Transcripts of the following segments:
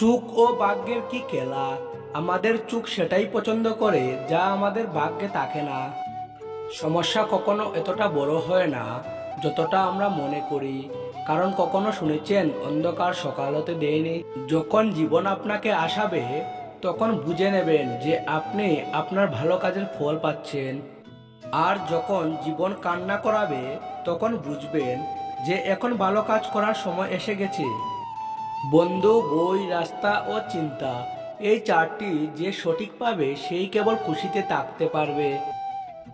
চুক ও ভাগ্যের কি খেলা? আমাদের চুক সেটাই পছন্দ করে, যা আমাদের ভাগ্যে থাকে না। সমস্যা কখনো এতটা বড় হয় না, যতটা আমরা মনে করি। কারণ কখনো শুনেছেন, অন্ধকার সকাল হতে দেয়নি। যখন জীবন আপনাকে আসাবে, তখন বুঝে নেবেন যে আপনি আপনার ভালো কাজের ফল পাচ্ছেন। আর যখন জীবন কান্না করাবে, তখন বুঝবেন যে এখন ভালো কাজ করার সময় এসে গেছে। বন্ধু, বই, রাস্তা ও চিন্তা। এই চারটি যে সঠিক পাবে, সেই কেবল খুশিতে থাকতে পারবে।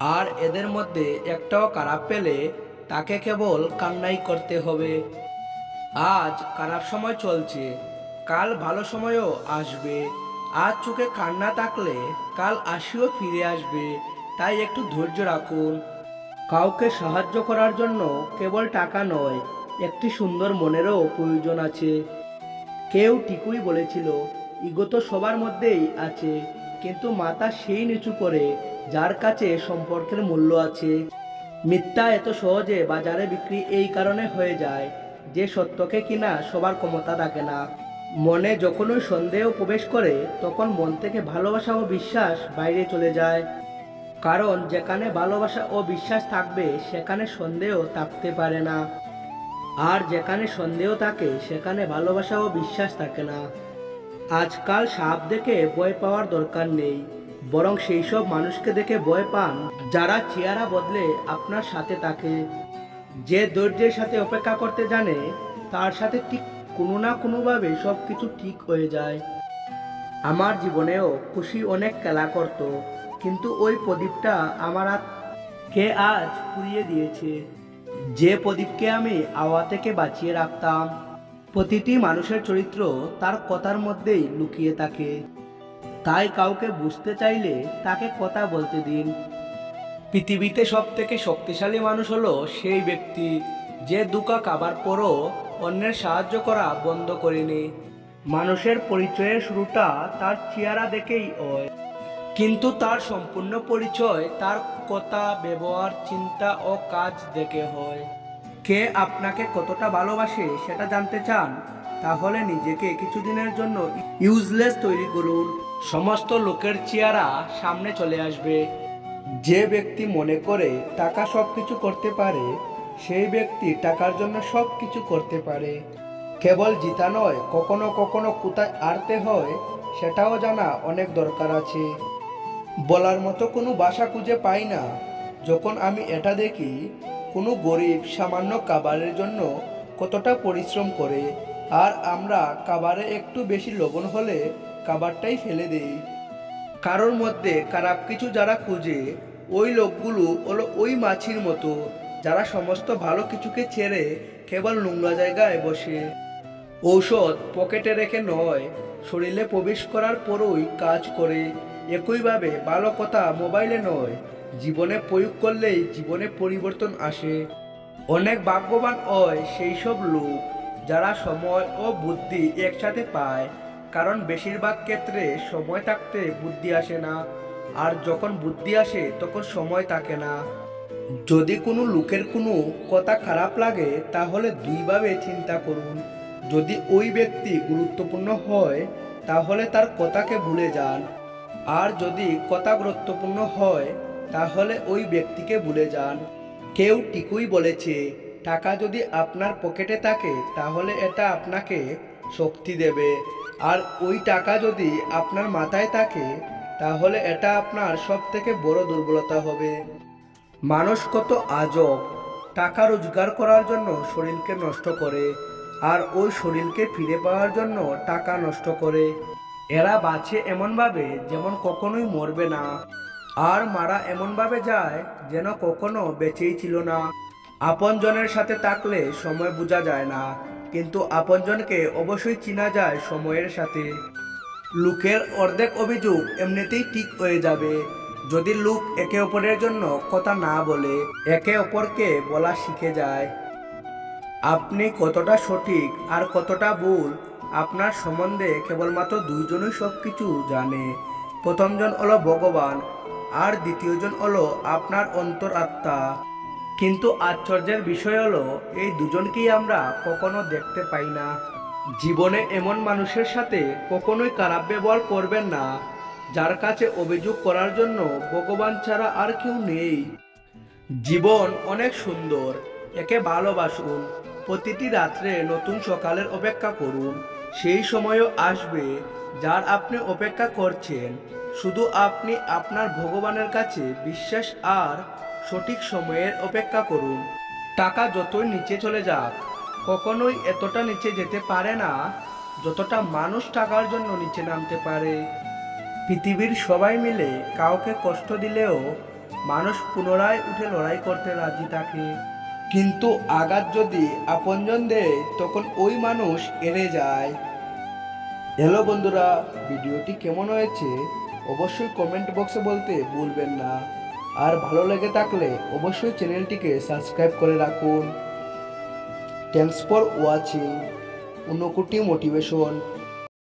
আর এদের মধ্যে একটাও খারাপ পেলে, তাকে কেবল কান্নাই করতে হবে। আজ খারাপ সময় চলছে, কাল ভালো সময়ও আসবে। আজ চোখে কান্না থাকলে, কাল আসিও ফিরে আসবে। তাই একটু ধৈর্য রাখুন। কাউকে সাহায্য করার জন্য কেবল টাকা নয়, একটি সুন্দর মনেরও প্রয়োজন আছে। কেউ ঠিকই বলেছিল, ইগো তো সবার মধ্যেই আছে, কিন্তু মাথা সেই নিচু করে, যার কাছে সম্পর্কের মূল্য আছে। মিথ্যা এত সহজে বাজারে বিক্রি এই কারণে হয়ে যায়, যে সত্যকে কিনা সবার ক্ষমতা থাকে না। মনে যখনই সন্দেহ প্রবেশ করে, তখন মন থেকে ভালোবাসা ও বিশ্বাস বাইরে চলে যায়। কারণ যেখানে ভালোবাসা ও বিশ্বাস থাকবে, সেখানে সন্দেহ থাকতে পারে না। আর যেখানে সন্দেহ থাকে, সেখানে ভালোবাসা ও বিশ্বাস থাকে না। আজকাল সাপ দেখে ভয় পাওয়ার দরকার নেই, বরং সেই সব মানুষকে দেখে ভয় পান যারা চেহারা বদলে আপনার সাথে থাকে। যে ধৈর্যের সাথে অপেক্ষা করতে জানে, তার সাথে ঠিক কোনো না কোনোভাবে সব কিছু ঠিক হয়ে যায়। আমার জীবনেও খুশি অনেক খেলা করত, কিন্তু ওই প্রদীপটা আমার কে আজ পুড়িয়ে দিয়েছে? যে প্রদীপকে আমি আওয়া থেকে বাঁচিয়ে রাখতাম, প্রতিটি মানুষের চরিত্র তার কথার মধ্যেই লুকিয়ে থাকে। তাই কাউকে বুঝতে চাইলে তাকে কথা বলতে দিন। পৃথিবীতে সব থেকে শক্তিশালী মানুষ হলো সেই ব্যক্তি যে দুকা কাবার পরও অন্যের সাহায্য করা বন্ধ করেনি। মানুষের পরিচয়ের শুরুটা তার চেহারা দেখেই হয়। কিন্তু তার সম্পূর্ণ পরিচয়, তার কথা, ব্যবহার, চিন্তা ও কাজ দেখে হয়। কে আপনাকে কতটা ভালোবাসে সেটা জানতে চান? তাহলে নিজেকে কিছুদিনের জন্য ইউজলেস তৈরি করুন। সমস্ত লোকের চেয়ারা সামনে চলে আসবে। যে ব্যক্তি মনে করে টাকা সব কিছু করতে পারে, সেই ব্যক্তি টাকার জন্য সব কিছু করতে পারে। কেবল জিতা নয়, কখনো কখনো কোথায় আরতে হয়, সেটাও জানা অনেক দরকার আছে। বলার মতো কোনো বাসা খুঁজে পাই না। যখন আমি এটা দেখি, কোনো গরিব সামান্য কাবারের জন্য কতটা পরিশ্রম করে, আর আমরা কাবারে একটু বেশি লবণ হলে কাবারটাই ফেলে দেই। কারোর মধ্যে খারাপ কিছু যারা খুঁজে, ওই লোকগুলো হলো ওই মাছির মতো, যারা সমস্ত ভালো কিছুকে ছেড়ে কেবল নোংরা জায়গায় বসে। ঔষধ পকেটে রেখে নয়, শরীরে প্রবেশ করার পরই কাজ করে। একইভাবে ভালো কথা মোবাইলে নয়, জীবনে প্রয়োগ করলেই জীবনে পরিবর্তন আসে। অনেক ভাগ্যবান হয় সেই সব লোক যারা সময় ও বুদ্ধি একসাথে পায়, কারণ বেশিরভাগ ক্ষেত্রে সময় থাকতে বুদ্ধি আসে না, আর যখন বুদ্ধি আসে তখন সময় থাকে না। যদি কোনো লোকের কোনো কথা খারাপ লাগে, তাহলে দুইভাবে চিন্তা করুন। যদি ওই ব্যক্তি গুরুত্বপূর্ণ হয়, তাহলে তার কথাকে ভুলে যান। আর যদি কথা গুরুত্বপূর্ণ হয়, তাহলে ওই ব্যক্তিকে ভুলে যান। কেউ ঠিকই বলেছে, টাকা যদি আপনার পকেটে থাকে, তাহলে এটা আপনাকে শক্তি দেবে। আর ওই টাকা যদি আপনার মাথায় থাকে, তাহলে এটা আপনার সব থেকে বড় দুর্বলতা হবে। মানুষ কত আজব। টাকা রোজগার করার জন্য শরীরকে নষ্ট করে, আর ওই শরীরকে ফিরে পাওয়ার জন্য টাকা নষ্ট করে। এরা বাঁচে এমনভাবে যেমন কখনোই মরবে না। আর মারা এমনভাবে যায় যেন কখনো বেঁচেই ছিল না। আপনজনের সাথে থাকলে সময় বোঝা যায় না, কিন্তু আপনজনকে অবশ্যই চিনা যায় সময়ের সাথে। লোকের অর্ধেক অভিযোগ এমনিতেই ঠিক হয়ে যাবে, যদি লোক একে অপরের জন্য কথা না বলে, একে অপরকে বলা শিখে যায়। আপনি কতটা সঠিক আর কতটা ভুল আপনার সম্বন্ধে কেবলমাত্র দুইজনই সব কিছু জানে। প্রথমজন হলো ভগবান, আর দ্বিতীয়জন হলো আপনার অন্তর আত্মা কিন্তু আশ্চর্যের বিষয় হলো, এই দুজনকেই আমরা কখনো দেখতে পাই না। জীবনে এমন মানুষের সাথে কখনোই খারাপ ব্যবহার করবেন না। যার কাছে অভিযোগ করার জন্য ভগবান ছাড়া আর কেউ নেই। জীবন অনেক সুন্দর, একে ভালোবাসুন। প্রতিটি রাত্রে নতুন সকালের অপেক্ষা করুন। সেই সময়ও আসবে যার আপনি অপেক্ষা করছেন। শুধু আপনি আপনার ভগবানের কাছে বিশ্বাস আর সঠিক সময়ের অপেক্ষা করুন। টাকা যতই নিচে চলে যাক, কখনোই এতটা নিচে যেতে পারে না যতটা মানুষ টাকার জন্য নিচে নামতে পারে। পৃথিবীর সবাই মিলে কাউকে কষ্ট দিলেও মানুষ পুনরায় উঠে লড়াই করতে রাজি থাকে। কিন্তু আঘাত যদি আপনজন দেয়, তখন ওই মানুষ এড়ে যায়। হ্যালো বন্ধুরা, ভিডিওটি কেমন হয়েছে? অবশ্যই কমেন্ট বক্সে বলতে ভুলবেন না। আর ভালো লেগে থাকলে অবশ্যই চ্যানেলটিকে সাবস্ক্রাইব করে রাখুন। থ্যাংকস ফর ওয়াচিং উনকুটি মোটিভেশন